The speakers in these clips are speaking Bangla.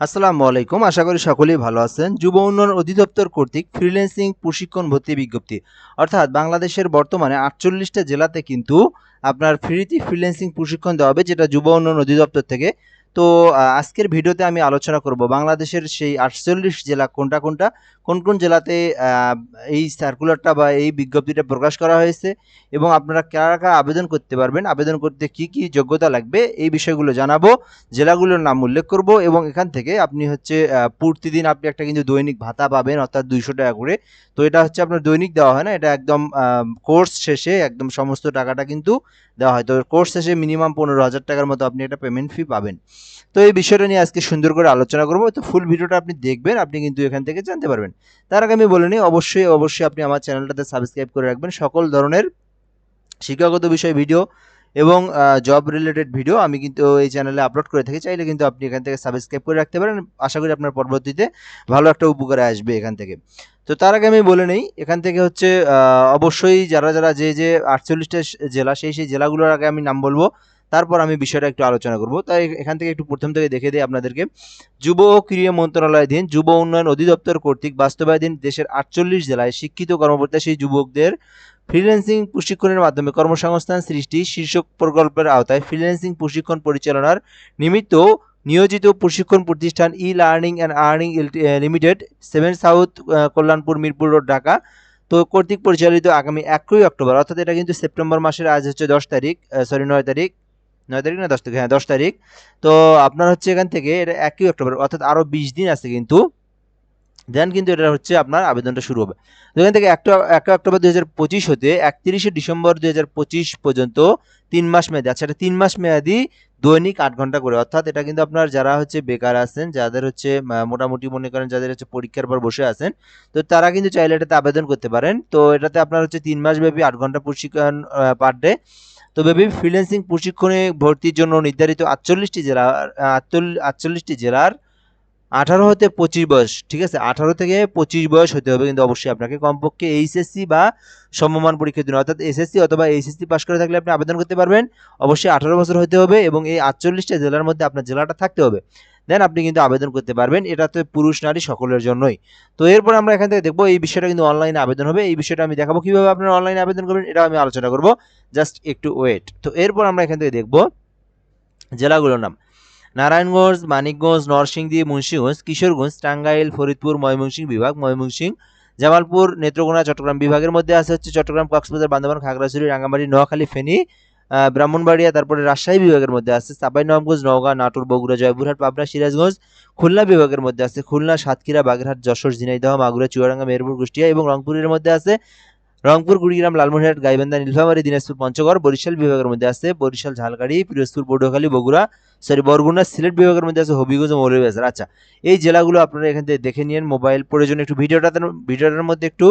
আসসালামু আলাইকুম। আশা করি সকলেই ভালো আছেন। যুব উন্নয়ন অধিদপ্তর কর্তৃক ফ্রিল্যান্সিং প্রশিক্ষণ ভর্তি বিজ্ঞপ্তি। অর্থাৎ বাংলাদেশের বর্তমানে আটচল্লিশটা জেলাতে কিন্তু আপনার ফ্রিতে ফ্রিল্যান্সিং প্রশিক্ষণ দেওয়া হবে, যেটা যুব উন্নয়ন অধিদপ্তর থেকে তো আজকের ভিডিওতে আমি আলোচনা করব বাংলাদেশের সেই আটচল্লিশ জেলা কোনটা কোনটা, কোন কোন জেলাতে এই সার্কুলারটা বা এই বিজ্ঞপ্তিটা প্রকাশ করা হয়েছে এবং আপনারা কারা কারা আবেদন করতে পারবেন, আবেদন করতে কি কি যোগ্যতা লাগবে এই বিষয়গুলো জানাব, জেলাগুলোর নাম উল্লেখ করব এবং এখান থেকে আপনি হচ্ছে প্রতিদিন আপনি একটা কিন্তু দৈনিক ভাতা পাবেন অর্থাৎ দুইশো টাকা করে। তো এটা হচ্ছে আপনার দৈনিক দেওয়া হয় না, এটা একদম কোর্স শেষে একদম সমস্ত টাকাটা কিন্তু দেওয়া হয়। তো কোর্স শেষে মিনিমাম পনেরো হাজার টাকার মতো আপনি একটা পেমেন্ট ফি পাবেন। তো এই বিষয়টা নিয়ে আজকে সুন্দর করে আলোচনা করব। তো ফুল ভিডিওটা আপনি দেখবেন, আপনি কিন্তু এখান থেকে জানতে পারবেন। তার আগে আমি বলে নিই, অবশ্যই অবশ্যই আপনি আমার চ্যানেলটাতে সাবস্ক্রাইব করে রাখবেন। সকল ধরনের শিক্ষাগত বিষয় ভিডিও এবং জব রিলেটেড ভিডিও আমি কিন্তু এই চ্যানেলে আপলোড করে থাকি। চাইলে কিন্তু আপনি এখান থেকে সাবস্ক্রাইব করে রাখতে পারেন। আশা করি আপনার পরবর্তীতে ভালো একটা উপকারে আসবে এখান থেকে। তো তার আগে আমি বলে নেই, এখান থেকে হচ্ছে অবশ্যই যারা যারা যে যে আটচল্লিশটা জেলা, সেই সেই জেলাগুলোর আগে আমি নাম বলব। তারপর আমি বিষয়টা একটু আলোচনা করব। তাই এখান থেকে একটু প্রথম থেকে দেখে দিই আপনাদেরকে। যুব ও ক্রীড়া মন্ত্রণালয়াধীন যুব উন্নয়ন অধিদপ্তর কর্তৃক বাস্তবায়ধীন দেশের আটচল্লিশ জেলায় শিক্ষিত কর্মপ্রত্যাশী যুবকদের ফ্রিল্যান্সিং প্রশিক্ষণের মাধ্যমে কর্মসংস্থান সৃষ্টি শীর্ষক প্রকল্পের আওতায় ফ্রিল্যান্সিং প্রশিক্ষণ পরিচালনার নিমিত্ত নিয়োজিত প্রশিক্ষণ প্রতিষ্ঠান e learning and earning limited seven south Kalyanpur, Mirpur road Dhaka. তো কর্তৃক পরিচালিত আগামী একই অক্টোবর, অর্থাৎ এটা কিন্তু সেপ্টেম্বর মাসের আজ হচ্ছে দশ তারিখ সরি নয় তারিখ নয় তারিখ না দশ তারিখ? হ্যাঁ দশ তারিখ। তো আপনার হচ্ছে এখান থেকে এটা একই অক্টোবর, অর্থাৎ আরও বিশ দিন আছে কিন্তু। দেন কিন্তু এটা হচ্ছে আপনার আবেদনটা শুরু হবে। তো এখান থেকে একটা এক অক্টোবর দুই হাজার পঁচিশ হতে একত্রিশে ডিসেম্বর দুই হাজার পঁচিশ পর্যন্ত তিন মাস মেয়াদি আচ্ছা এটা তিন মাস মেয়াদি দৈনিক আট ঘণ্টা করে। অর্থাৎ এটা কিন্তু আপনার যারা হচ্ছে বেকার আছেন, যাদের হচ্ছে মোটামুটি মনে করেন যাদের হচ্ছে পরীক্ষার পর বসে আছেন, তো তারা কিন্তু চাইলে এটাতে আবেদন করতে পারেন। তো এটাতে আপনার হচ্ছে তিন মাস ব্যাপী আট ঘণ্টা প্রশিক্ষণ পার ডে তো বেবি ফ্রিল্যান্সিং প্রশিক্ষণে ভর্তির জন্য নির্ধারিত আটচল্লিশটি জেলা আটচল্লিশটি জেলার আঠারো হতে পঁচিশ বয়স, ঠিক আছে? আঠারো থেকে পঁচিশ বয়স হতে হবে কিন্তু অবশ্যই আপনাকে কমপক্ষে এইচএসসি বা সমমান পরীক্ষার জন্য, অর্থাৎ এসএসসি অথবা এইচএসসি পাস করে থাকলে আপনি আবেদন করতে পারবেন। অবশ্যই আঠারো বছর হতে হবে এবং এই আটচল্লিশটা জেলার মধ্যে আপনার জেলাটা থাকতে হবে। দেন আপনি কিন্তু আবেদন করতে পারবেন। এটা তো পুরুষ নারী সকলের জন্যই। তো এরপর আমরা এখান থেকে দেখব, এই বিষয়টা কিন্তু অনলাইনে আবেদন হবে। এই বিষয়টা আমি দেখাবো কীভাবে আপনারা অনলাইনে আবেদন করবেন এটা আমি আলোচনা করব। জাস্ট একটু ওয়েট তো এরপর আমরা এখান থেকে দেখব জেলাগুলোর নাম। নারায়ণগঞ্জ, মানিকগঞ্জ, নরসিংদী, মুন্সিগঞ্জ, কিশোরগঞ্জ, টাঙ্গাইল, ফরিদপুর, ময়মনসিংহ বিভাগ, ময়মনসিংহ, জামালপুর, নেত্রকোনা, চট্টগ্রাম বিভাগের মধ্যে আছে হচ্ছে চট্টগ্রাম কক্সবাজার, বান্দরবান, খাগড়াছড়ি, রাঙ্গামাটি, নোয়াখালী, ফেনী ব্রাহ্মণবাড়িয়া, তারপরে রাজশাহী বিভাগের মধ্যে আছে চাঁপাইনবাবগঞ্জ নওগাঁ, নাটোর, বগুড়া, জয়পুরহাট, পাবনা, সিরাজগঞ্জ, খুলনা বিভাগের মধ্যে আছে, খুলনা, সাতক্ষীরা, বাগেরহাট, যশোর, ঝিনাইদহ, মাগুরা, চুয়াডাঙ্গা, মেহেরপুর, কুষ্টিয়া এবং রংপুরের মধ্যে আছে। রংপুর কুড়িগ্রাম লালমনিরহাট, গাইবান্ধা, নীলফামারী, দিনাজপুর, পঞ্চগড়, বরিশাল বিভাগের মধ্যে আছে বরিশাল, ঝালকাড়ি, পিরোজপুর, পটুয়াখালী, বগুড়া সরি বরগুনা, সিলেট বিভাগের মধ্যে আছে হবিগঞ্জ মৌলভীবাজার। আচ্ছা এই জেলাগুলো আপনারা এখান থেকে দেখে নিন মোবাইল প্রয়োজন একটু ভিডিওটা ভিডিওটার মধ্যে একটু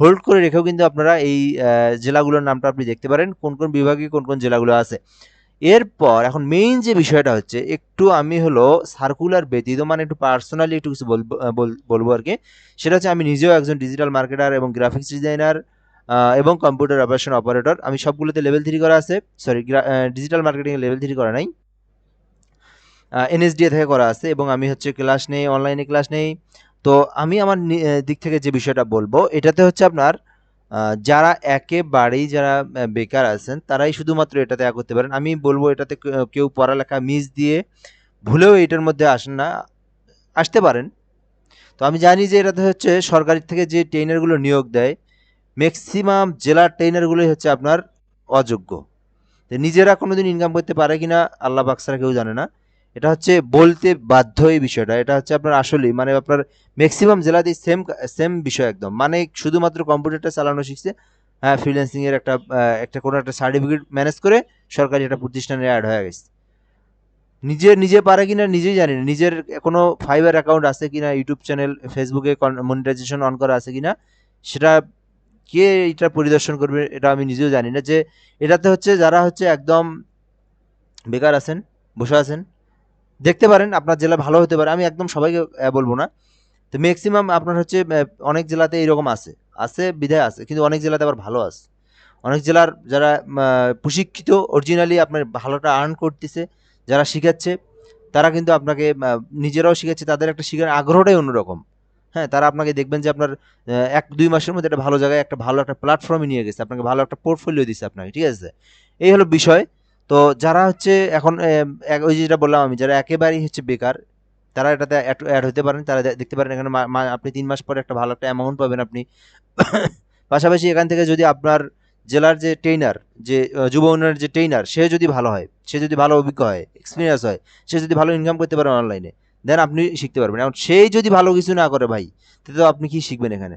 হোল্ড করে রেখেও কিন্তু আপনারা এই জেলাগুলোর নামটা আপনি দেখতে পারেন, কোন কোন বিভাগে কোন কোন জেলাগুলো আছে। এরপর এখন মেইন যে বিষয়টা হচ্ছে, একটু আমি হলো সার্কুলার ব্যতীত মানে একটু পার্সোনালি একটু কিছু বলব বল- বলব আর কি, সেটা হচ্ছে আমি নিজেও একজন ডিজিটাল মার্কেটার এবং গ্রাফিক্স ডিজাইনার এবং কম্পিউটার অপারেশন অপারেটর আমি সবগুলোতে লেভেল থ্রি করা আছে। Sorry digital marketing level three করা নাই। এনএসডিএ থেকে করা আছে এবং আমি হচ্ছে ক্লাস নেই অনলাইনে ক্লাস নেই। তো আমি আমার দিক থেকে যে বিষয়টা বলব, এটাতে হচ্ছে আপনার যারা একেবারেই যারা বেকার আছেন, তারাই শুধুমাত্র এটাতে আগ করতে পারেন। আমি বলব এটাতে কেউ পড়ালেখা মিস দিয়ে ভুলেও এটার মধ্যে আসেন না, আসতে পারেন। তো আমি জানি যে এটাতে হচ্ছে সরকারি থেকে যে ট্রেনারগুলো নিয়োগ দেয় ম্যাক্সিমাম জেলার ট্রেনারগুলোই হচ্ছে আপনার অযোগ্য। নিজেরা কোনোদিন ইনকাম করতে পারে কি না আল্লাহ বাক্সারা কেউ জানে না। এটা হচ্ছে বলতে বাধ্য এই বিষয়টা। এটা হচ্ছে আপনার আসলেই মানে আপনার ম্যাক্সিমাম জেলাতেই সেম সেম বিষয় একদম। মানে শুধুমাত্র কম্পিউটারটা চালানো শিখছে হ্যাঁ ফ্রিল্যান্সিংয়ের একটা একটা কোনো একটা সার্টিফিকেট ম্যানেজ করে সরকারি একটা প্রতিষ্ঠানে অ্যাড হয়ে গেছে। নিজে নিজে পারে কিনা নিজেই জানি না। নিজের কোনো ফাইবার অ্যাকাউন্ট আছে কিনা ইউটিউব চ্যানেল ফেসবুকে মনিটাইজেশন অন করা আছে কিনা, সেটা কে এটা পরিদর্শন করবে এটা আমি নিজেও জানি না, যে এটাতে হচ্ছে যারা হচ্ছে একদম বেকার আছেন, বসে আছেন, দেখতে পারেন আপনার জেলা ভালো হতে পারে, আমি একদম সবাইকে বলব না তো ম্যাক্সিমাম আপনার হচ্ছে অনেক জেলাতে এইরকম আছে আছে, বিধায় আছে, কিন্তু অনেক জেলাতে আবার ভালো আছে অনেক জেলার যারা প্রশিক্ষিত অরিজিনালি আপনার ভালোটা আর্ন করতেছে, যারা শিখাচ্ছে, তারা কিন্তু আপনাকে নিজেরাও শিখাচ্ছে, তাদের একটা শিখার আগ্রহটাই অন্যরকম। হ্যাঁ? তারা আপনাকে দেখবেন যে আপনার এক ১-২ মাসের মধ্যে একটা ভালো জায়গায় একটা ভালো একটা প্ল্যাটফর্মে নিয়ে গেছে। আপনাকে ভালো একটা পোর্টফোলিও দিচ্ছে আপনাকে। ঠিক আছে? এই হলো বিষয়। তো যারা হচ্ছে এখন ওই যেটা বললাম আমি যারা একেবারেই হচ্ছে বেকার, তারা এটাতে অ্যাড হইতে পারেন। তারা দেখতে পারেন এখানে আপনি তিন মাস পরে একটা ভালো একটা অ্যামাউন্ট পাবেন আপনি। পাশাপাশি এখান থেকে যদি আপনার জেলার যে ট্রেইনার যে যুব উন্নয়নের যে ট্রেইনার সে যদি ভালো হয়, সে যদি ভালো অভিজ্ঞ হয়, এক্সপিরিয়েন্স হয়, সে যদি ভালো ইনকাম করতে পারে অনলাইনে, দেন আপনি শিখতে পারবেন। এখন সেই যদি ভালো কিছু না করে ভাই, তো আপনি কি শিখবেন এখানে?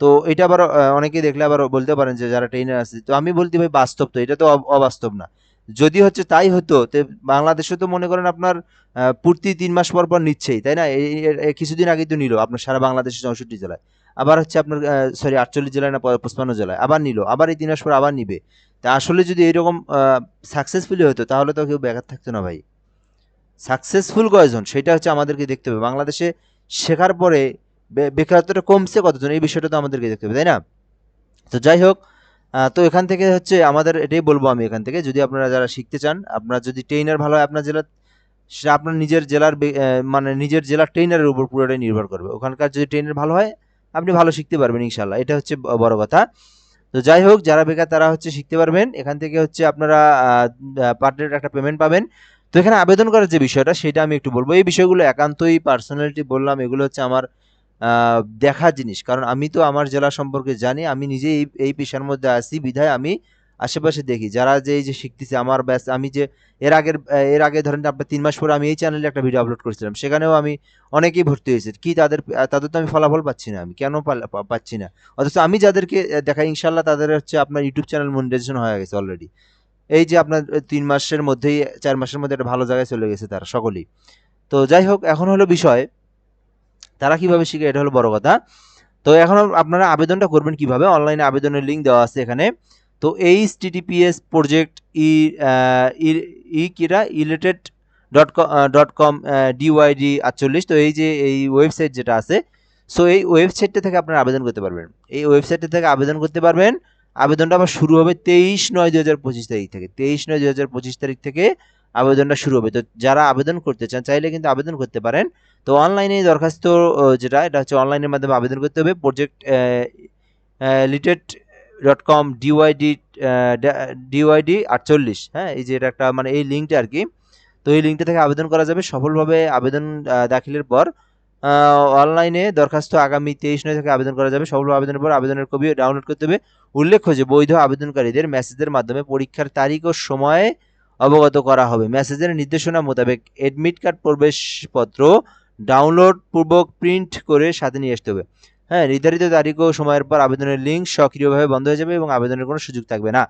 তো এটা আবার আ অনেকেই দেখলে আবার বলতে পারেন যে যারা ট্রেইনার আছে, তো আমি বলতে ভাই বাস্তব তো, এটা তো অবাস্তব না। যদি হচ্ছে তাই হতো, তে বাংলাদেশে তো মনে করেন আপনার প্রতি ৩ মাস পর, পর নিচ্ছেই, তাই না? কিছুদিন আগেই তো নিল আপনার সারা বাংলাদেশের ৬৪ জেলায়। আবার হচ্ছে আপনার সরি ৪৮ জেলায় না প ৫৫ জেলায়। আবার নিল। আবার এই তিন মাস পর আবার নিবে। তা আসলে যদি এরকম সাকসেসফুলি হতো তাহলে তো কেউ বেকার থাকতো না ভাই। সাকসেসফুল কয়জন সেটা হচ্ছে আমাদেরকে দেখতে হবে। বাংলাদেশে শেখার পরে বেকারত্বটা কমছে কতজন এই বিষয়টা তো আমাদেরকে দেখতে হবে, তাই না? তো যাই হোক, তো এখান থেকে হচ্ছে আমাদের এটাই বলব আমি এখান থেকে যদি আপনারা যারা শিখতে চান, আপনার যদি ট্রেইনার ভালো হয় আপনার জেলার, সেটা আপনার নিজের জেলার মানে নিজের জেলার ট্রেইনারের উপর পুরোটাই নির্ভর করবে। ওখানকার যদি ট্রেইনার ভালো হয়, আপনি ভালো শিখতে পারবেন ইনশাল্লাহ এটা হচ্ছে বড় কথা। তো যাই হোক যারা বেকার তারা হচ্ছে শিখতে পারবেন। এখান থেকে হচ্ছে আপনারা পার একটা পেমেন্ট পাবেন। তো এখানে আবেদন করার যে বিষয়টা, সেটা আমি একটু বলব এই বিষয়গুলো একান্তই পার্সোনালিটি বললাম, এগুলো হচ্ছে আমার আ দেখার জিনিস। কারণ আমি তো আমার জেলা সম্পর্কে জানি। আমি নিজেই এই এই পেশার মধ্যে আছি, বিধায় আমি আশেপাশে দেখি। যারা যে এই যে শিখতেছে, আমার ব্যাচ আমি যে এর আগের, এর আগে ধরেন আপনার তিন মাস পরে আমি এই চ্যানেলে একটা ভিডিও আপলোড করেছিলাম। সেখানেও আমি অনেকেই ভর্তি হয়েছে। কি তাদের তাদের তো আমি ফলাফল পাচ্ছি না, আমি। কেন পাচ্ছি না? অথচ আমি যাদেরকে অ্যা দেখাই, ইনশাআল্লাহ তাদের হচ্ছে আপনার ইউটিউব চ্যানেল মনিটাইজেশন হয়ে গেছে অলরেডি। এই যে আপনার তিন মাসের মধ্যেই চার মাসের মধ্যে একটা ভালো জায়গায় চলে গেছে তারা সকলেই। তো যাই হোক এখন হলো বিষয় তারা কীভাবে শিখে এটা হলো বড় কথা। তো এখন আপনারা আবেদনটা করবেন কীভাবে? অনলাইনে আবেদনের লিঙ্ক দেওয়া আছে এখানে। তো project ই আ ই ই কিরা elated dot com dot com DYD ৪৮ তো এই যে এই ওয়েবসাইট যেটা আছে, সো এই ওয়েবসাইটটা থেকে আপনারা আবেদন করতে পারবেন। এই ওয়েবসাইটটা থেকে আবেদন করতে পারবেন। আবেদনটা আবার শুরু হবে ২৩/৯/২০২৫ তারিখ থেকে। ২৩/৯/২০২৫ তারিখ থেকে আবেদনটা শুরু হবে। তো যারা আবেদন করতে চান, চাইলে কিন্তু আবেদন করতে পারেন। তো অনলাইনে দরখাস্ত যেটা, এটা হচ্ছে অনলাইনের মাধ্যমে আবেদন করতে হবে। Project limited dot com DYD অ্যা ডা DYD ৪৮ হ্যাঁ? এই যে এটা একটা মানে এই লিঙ্কটা আর কি তো এই লিঙ্কটা থেকে আবেদন করা যাবে। সফলভাবে আবেদন দাখিলের পর অনলাইনে দরখাস্ত আগামী ২৩/৯ থেকে আবেদন করা যাবে। সফলভাবে আবেদনের পর আবেদনের কপি ডাউনলোড করতে হবে। উল্লেখ্য যে, বৈধ আবেদনকারীদের মেসেজের মাধ্যমে পরীক্ষার তারিখ ও সময় অবগত করা হবে। মেসেজের নির্দেশনা মোতাবেক এডমিট কার্ড প্রবেশপত্র ডাউনলোড পূর্বক প্রিন্ট করে সাথে নিয়ে আসতে হবে। হ্যাঁ? নির্ধারিত তারিখ ও সময়ের পর আবেদনের লিঙ্ক সক্রিয়ভাবে বন্ধ হয়ে যাবে এবং আবেদনের কোনো সুযোগ থাকবে না।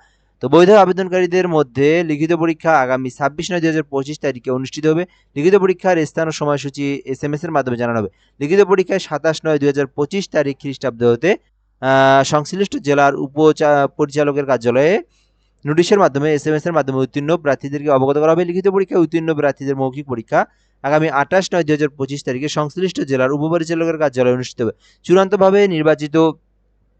তো বৈধ আবেদনকারীদের মধ্যে লিখিত পরীক্ষা আগামী ২৬/৯/২০২৫ তারিখে অনুষ্ঠিত হবে। লিখিত পরীক্ষার স্থান ও সময়সূচি এসএমএস এর মাধ্যমে জানানো হবে। লিখিত পরীক্ষায় ২৭/৯/২০২৫ তারিখ খ্রিস্টাব্দ হতে সংশ্লিষ্ট জেলার উপচা, পরিচালকের কার্যালয়ে নোটিশের মাধ্যমে এসএমএস এর মাধ্যমে উত্তীর্ণ প্রার্থীদেরকে অবগত করা হবে। লিখিত পরীক্ষায় উত্তীর্ণ প্রার্থীদের মৌখিক পরীক্ষা আগামী ২৮/৯/২০২৫ তারিখে সংশ্লিষ্ট জেলার উপপরিচালকের কার্যালয়ে অনুষ্ঠিত হবে। চূড়ান্তভাবে নির্বাচিত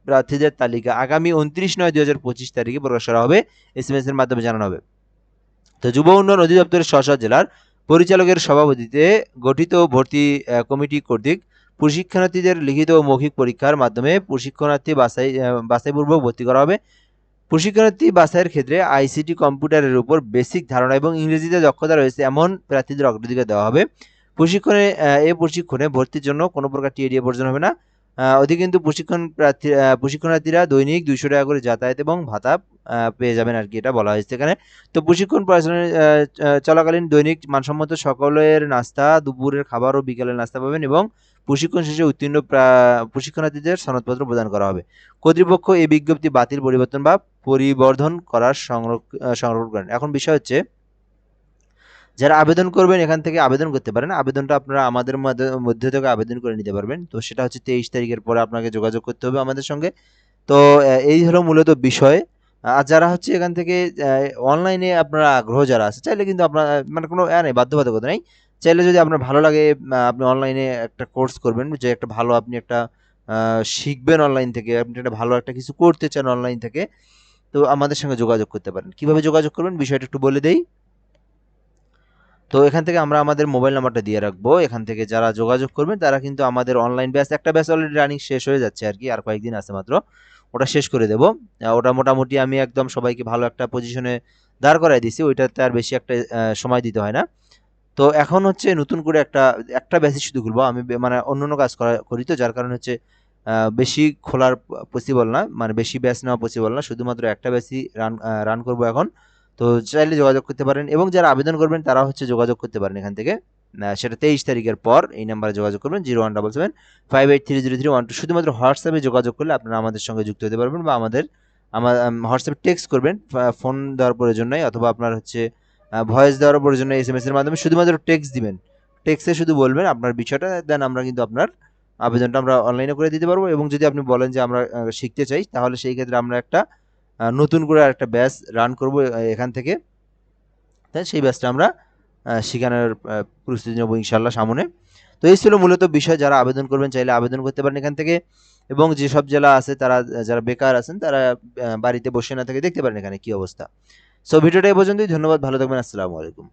প্রার্থীদের তালিকা আগামী ২৯/৯/২০২৫ তারিখে প্রকাশ করা হবে। এসএমএস এর মাধ্যমে জানানো হবে। তো যুব উন্নয়ন অধিদপ্তরের স্ব, জেলার পরিচালকের সভাপতিতে গঠিত ভর্তি কমিটি কর্তৃক প্রশিক্ষণার্থীদের লিখিত ও মৌখিক পরীক্ষার মাধ্যমে প্রশিক্ষণার্থী বাছাই বাছাইপূর্বক ভর্তি করা হবে। প্রশিক্ষণার্থী বাছাইয়ের ক্ষেত্রে আইসিটি কম্পিউটারের উপর বেসিক ধারণা এবং ইংরেজিতে দক্ষতা রয়েছে এমন প্রার্থীদের অগ্রাধিকার দেওয়া হবে। প্রশিক্ষণে এ প্রশিক্ষণে ভর্তির জন্য কোনো প্রকার টিএডিএ প্রয়োজন হবে না। আ অধিকন্তু প্রশিক্ষণ প্রার্থী প্রশিক্ষণার্থীরা দৈনিক ৳২০০ করে যাতায়াত এবং ভাতা পেয়ে যাবেন আর কি এটা বলা হয়েছে এখানে। তো প্রশিক্ষণ চলাকালীন দৈনিক মানসম্মত সকলের নাস্তা, দুপুরের খাবার ও বিকালের নাস্তা পাবেন এবং প্রশিক্ষণ শেষে উত্তীর্ণ প্রা প্রশিক্ষণার্থীদের সনদপত্র প্রদান করা হবে। কর্তৃপক্ষ এই বিজ্ঞপ্তি বাতিল, পরিবর্তন বা পরিবর্ধন করার সংরক্ষণ করেন। এখন বিষয় হচ্ছে যারা আবেদন করবেন, এখান থেকে আবেদন করতে পারেন। আবেদনটা আপনারা আমাদের মাধ্য থেকে আবেদন করে নিতে পারবেন। তো সেটা হচ্ছে ২৩ তারিখের পরে আপনাকে যোগাযোগ করতে হবে আমাদের সঙ্গে। তো এই হলো মূলত বিষয়। আর যারা হচ্ছে এখান থেকে অনলাইনে আপনারা আগ্রহ যারা আছে, চাইলে কিন্তু আপনার মানে কোনো নেই, বাধ্যবাধকতা নেই। চাইলে যদি আপনার ভালো লাগে আপনি অনলাইনে একটা কোর্স করবেন, যে একটা ভালো আপনি একটা শিখবেন অনলাইন থেকে। আপনি একটা ভালো একটা কিছু করতে চান অনলাইন থেকে। তো আমাদের সঙ্গে যোগাযোগ করতে পারেন। কীভাবে যোগাযোগ করবেন, বিষয়টা একটু বলে দেই। তো এখান থেকে আমরা আমাদের মোবাইল নাম্বারটা দিয়ে রাখব। এখান থেকে যারা যোগাযোগ করবেন, তারা কিন্তু আমাদের অনলাইন ব্যাচ একটা ব্যাচ অলরেডি রানিং শেষ হয়ে যাচ্ছে আর কি, আর কয়েকদিন আছে মাত্র। ওটা শেষ করে দেবো। ওটা মোটামুটি আমি একদম সবাইকে ভালো একটা পজিশনে দাঁড় করাই দিছি। ওইটাতে আর বেশি একটা সময় দিতে হয় না। তো এখন হচ্ছে নতুন করে একটা একটা ব্যাচই শুধু খুলবো। আমি মানে অন্য অন্য কাজ করা, করি তো, যার কারণে হচ্ছে বেশি খোলার পসিবল না। মানে বেশি ব্যাচ নেওয়া পসিবল না। শুধুমাত্র একটা ব্যাচই রান রান করব এখন। তো চাইলে যোগাযোগ করতে পারেন এবং যারা আবেদন করবেন, তারা হচ্ছে যোগাযোগ করতে পারেন এখান থেকে। সেটা তেইশ তারিখের পর এই নাম্বারে যোগাযোগ করবেন, zero one double seven five eight three zero three one two. শুধুমাত্র হোয়াটসঅ্যাপে যোগাযোগ করলে আপনারা আমাদের সঙ্গে যুক্ত হতে পারবেন বা আমাদের আমার হোয়াটসঅ্যাপে টেক্সট করবেন ফোন দেওয়ার প্রয়োজন নাই অথবা আপনার হচ্ছে ভয়েস দেওয়ার প্রয়োজন নাই এস এম এস এর মাধ্যমে শুধুমাত্র টেক্সট দিবেন। টেক্সটে শুধু বলবেন আপনার বিষয়টা, দেন আমরা কিন্তু আপনার আবেদনটা আমরা অনলাইনে করে দিতে পারব এবং যদি আপনি বলেন যে আমরা শিখতে চাই, তাহলে সেই ক্ষেত্রে আমরা একটা নতুন করে একটা ব্যাচ রান করব এখান থেকে। তাই সেই ব্যাচটা আমরা শেখানোর প্রস্তুতি নেব ইনশাল্লাহ সামনে। তো এই ছিল মূলত বিষয়, যারা আবেদন করবেন চাইলে আবেদন করতে পারেন এখান থেকে। এবং যেসব জেলা আছে, তারা, যারা বেকার আছেন, তারা বাড়িতে বসে না থেকে দেখতে পারেন এখানে কি অবস্থা। সো ভিডিওটা এই পর্যন্তই, ধন্যবাদ, ভালো থাকবেন, আসসালামু আলাইকুম।